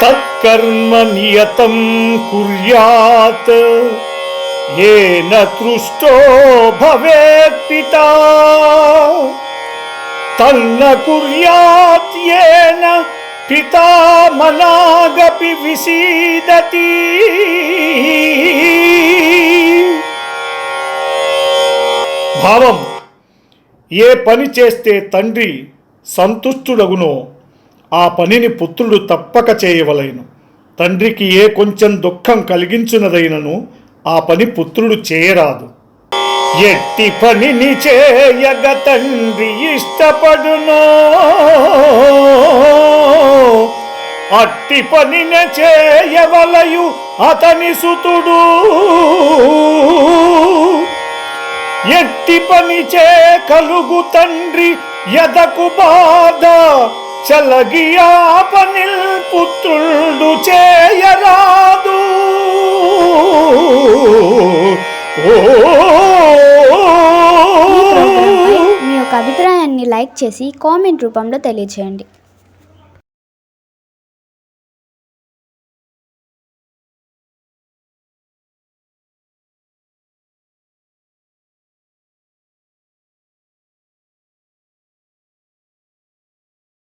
తత్కర్మ నియతం కుర్యాత్ ఏన తృష్టో భవేత్ పితా తన్న కుర్యాత్ ఏన పితా మనాగపి విసీదతి భావం ఏ పని చేస్తే తండ్రి సంతుష్టుడగునో ఆ పనిని పుత్రుడు తప్పక చేయవలెను. తండ్రికి ఏ కొంచెం దుఃఖం కలిగించునదైనను ఆ పని పుత్రుడు చేయరాదు. ఎట్టి పనిని చేయగ తండ్రి ఇష్టపడునో. అట్టి పనిన చేయవలయు అతని సుతుడు. ఎట్టి పని చే కలుగు తండ్రి ఎదకు బాధ. చలగి పనిల్ పుత్రుడు చేయరాదు. మీ యొక్క అభిప్రాయాన్ని లైక్ చేసి కామెంట్ రూపంలో తెలియజేయండి